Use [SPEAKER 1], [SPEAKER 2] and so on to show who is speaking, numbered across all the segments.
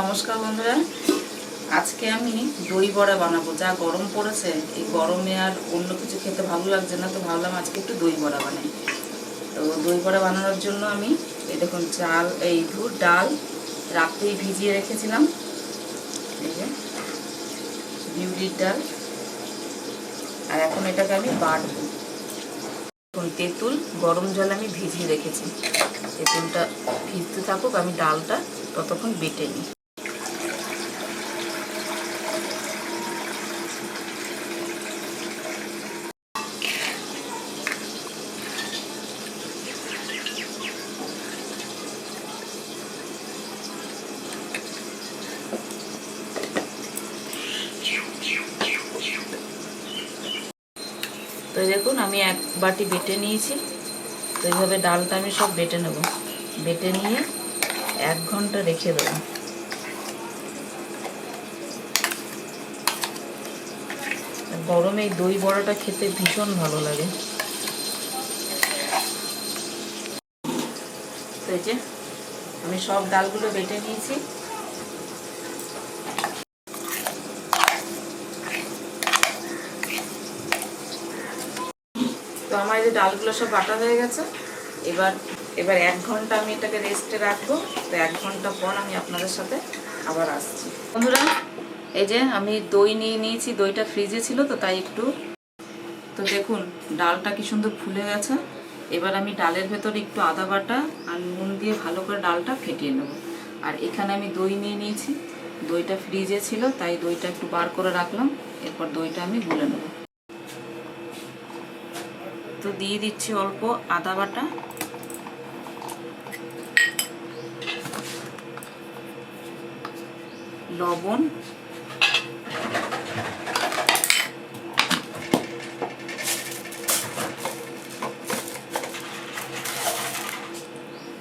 [SPEAKER 1] নমস্কার বন্ধুরা। আজকে আমি দই বড়া বানাবো। যা গরম পড়েছে, এই গরমে আর অন্য কিছু খেতে ভালো লাগছে না, তো ভাবলাম আজকে একটু দই বড়া বানাই। তো দই বড়া বানানোর জন্য আমি, এই দেখুন, চাল, এই ধুর, ডাল রাত্রেই ভিজিয়ে রেখেছিলাম। বিউলির ডাল। আর এখন এটাকে আমি বাটবো। তেঁতুল, গরম জল আমি ভিজিয়ে রেখেছি। তেঁতুলটা ভিজতে থাকুক, আমি ডালটা ততক্ষণ বেটে নিই। তো দেখুন, আমি এক বাটি বেটে নিয়েছি। তো এইভাবে ডালটা আমি সব বেটে নেব। বেটে নিয়ে এক ঘণ্টা রেখে দেবো। গরমে দই বড়াটা খেতে ভীষণ ভালো লাগে। আমি সব ডালগুলো বেটে নিয়েছি। তো আমার এই যে ডালগুলো সব বাটা হয়ে গেছে, এবার এবার এক ঘণ্টা আমি এটাকে রেস্টে রাখব, তো এক ঘণ্টা পর আমি আপনাদের সাথে আবার আসছি। বন্ধুরা, এই যে আমি দই নিয়ে নিয়েছি, দইটা ফ্রিজে ছিল তো তাই একটু, তো দেখুন ডালটা কি সুন্দর ফুলে গেছে। এবার আমি ডালের ভেতরে একটু আদা বাটা আর নুন দিয়ে ভালো করে ডালটা ফেটিয়ে নেব। আর এখানে আমি দই নিয়ে নিয়েছি, দইটা ফ্রিজে ছিল, তাই দইটা একটু বার করে রাখলাম, এরপর দইটা আমি গুলে নেব। তো দিয়ে দিচ্ছি অল্প আদা বাটা। লবণ।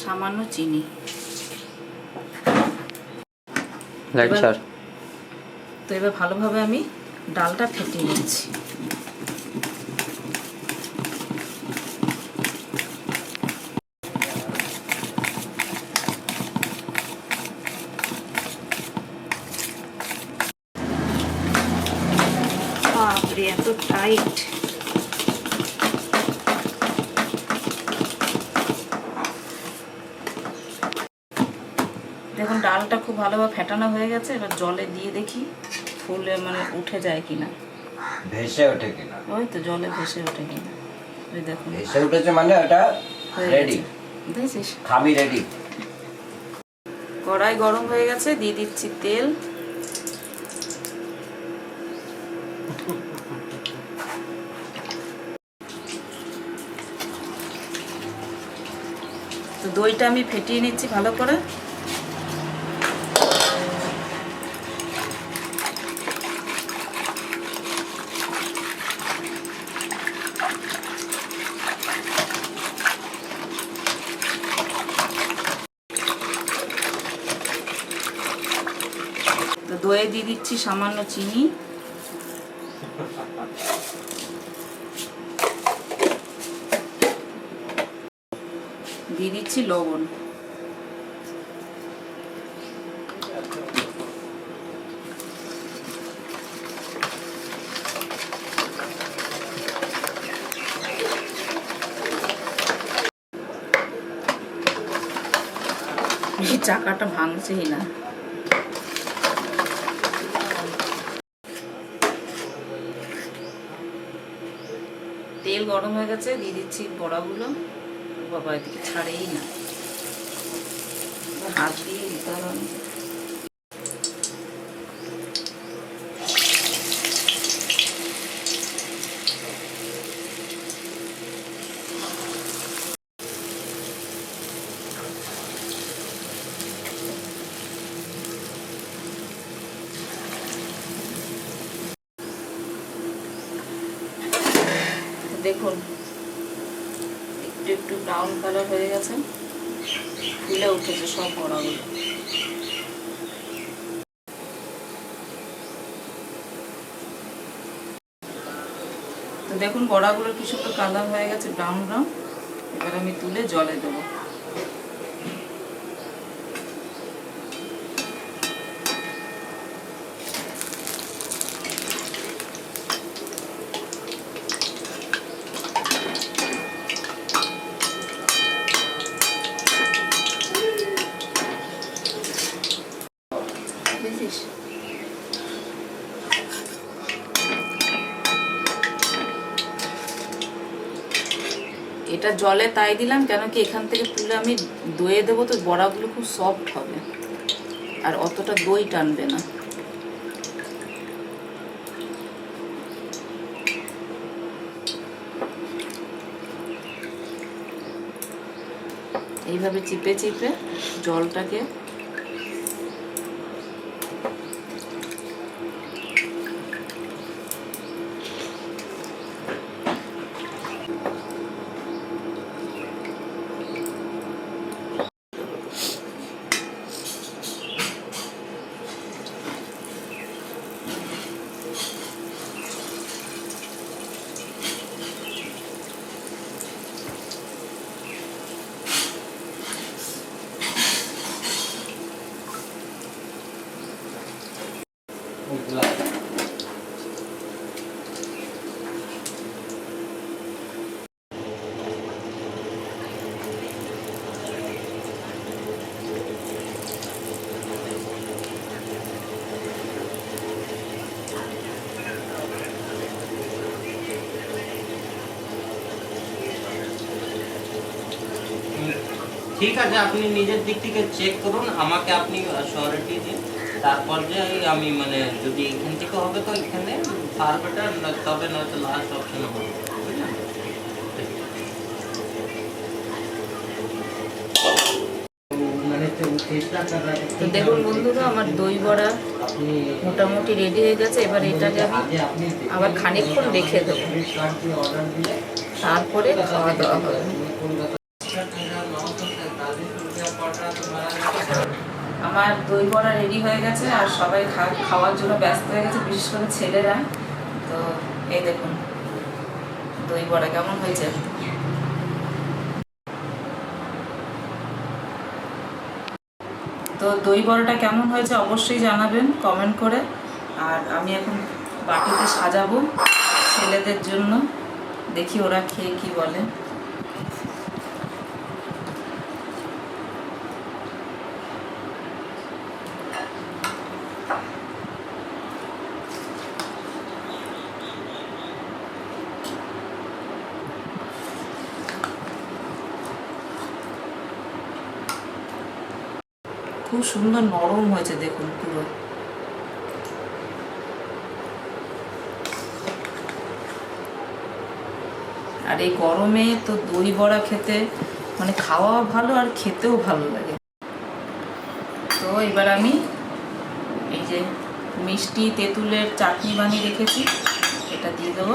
[SPEAKER 1] সামান্য চিনি। তো এবার ভালোভাবে আমি ডালটা ফেটিয়ে নিচ্ছি। টাইট দেখুন ডালটা খুব ভালোভাবে ফেটানো হয়ে গেছে এবার জলে দিয়ে দেখি ফুলে মানে উঠে যায় কিনা।
[SPEAKER 2] ভেসে ওঠে কিনা?
[SPEAKER 1] ওই তো জলে ভেসে ওঠে কিনা। ওই দেখুন।
[SPEAKER 2] ভেসে উঠেছে মানে ওটা রেডি
[SPEAKER 1] দেখেছিস
[SPEAKER 2] খাবি রেডি
[SPEAKER 1] কড়াই গরম হয়ে গেছে দিয়ে দিচ্ছি তেল। দইটা আমি ফেটিয়ে নিচ্ছি ভালো করে। দইয়ে দিয়ে দিচ্ছি সামান্য চিনি। দিয়ে দিচ্ছি লবণ। চাকাটা ভাঙছেই না। তেল গরম হয়ে গেছে দিয়ে দিচ্ছি বড়াগুলো। বাবা এদিকে ছাড়েই না। হাত দিয়ে দিতে হবে। দেখুন একটু একটু ব্রাউন কালার হয়ে গেছে, ফুলে উঠেছে সব বড়াগুলো। তো দেখুন বড়াগুলোর কি সুন্দর কালার হয়ে গেছে ব্রাউন ব্রাউন এবার আমি তুলে জলে দেবো দেখেছিস এটা জলে তাই দিলাম কেন কি এখান থেকে তুলে আমি দইয়ে দেবো তো বড়াগুলো খুব সফট হবে। আর অতটা দই টানবে না। এইভাবে চিপে চিপে জলটাকে
[SPEAKER 3] ঠিক আছে, আপনি নিজের দিক থেকে চেক করুন, আমাকে আপনি শহরেটি দিন। তারপর যে আমি মানে যদি এখান থেকে হবে তো এখানে ফার তবে নয়তো লাস্ট অপশন হবে।
[SPEAKER 1] দেখুন বন্ধুরা, আমার দই বড়া মোটামুটি রেডি হয়ে গেছে। এবার এটাকে আমি আবার খানিকক্ষণ রেখে দেবো। তারপরে খাওয়া দাওয়া হবে। আমার দই বড়া রেডি হয়ে গেছে আর সবাই খাওয়ার জন্য ব্যস্ত হয়ে গেছে, বিশেষ করে ছেলেরা। তো এই দেখুন, দই বড়া কেমন হয়েছে? তো দই বড়াটা কেমন হয়েছে অবশ্যই জানাবেন কমেন্ট করে। আর আমি এখন বাটিতে সাজাবো ছেলেদের জন্য, দেখি ওরা খেয়ে কি বলে। খুব সুন্দর নরম হয়েছে, দেখুন পুরো। আর এই গরমে তো দই বড়া খেতে মানে খাওয়া ভালো আর খেতেও ভালো লাগে। তো এবার আমি মিষ্টি তেঁতুলের চাটনি বানিয়ে রেখেছি। এটা দিয়ে দেবো।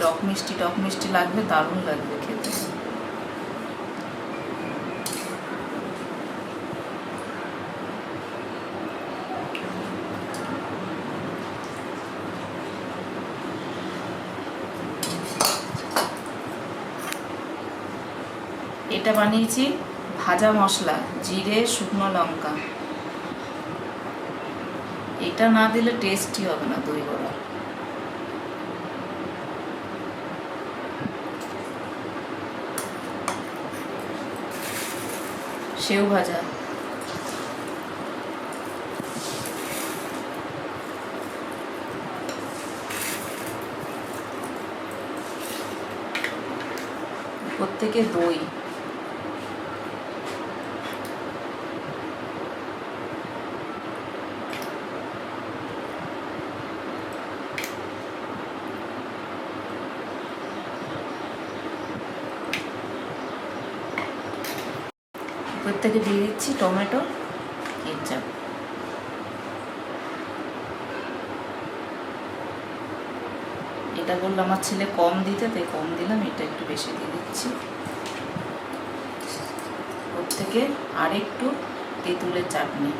[SPEAKER 1] টক মিষ্টি টক মিষ্টি লাগবে, দারুণ লাগবে খেতে। এটা বানিয়েছি। ভাজা মশলা, জিরে, শুকনো লঙ্কা। এটা না দিলে টেস্টই হবে না দই বড়া। সেও ভাজা। প্রত্যেকে দই। প্রত্যেকে দিয়ে দিচ্ছি টমেটো, কেচাপ। এটা বলল আমার ছেলে কম দিতে, তাই কম দিলাম, এটা একটু বেশি দিয়ে দিচ্ছি। ওর থেকে আরেকটু তেঁতুলের চাটনি।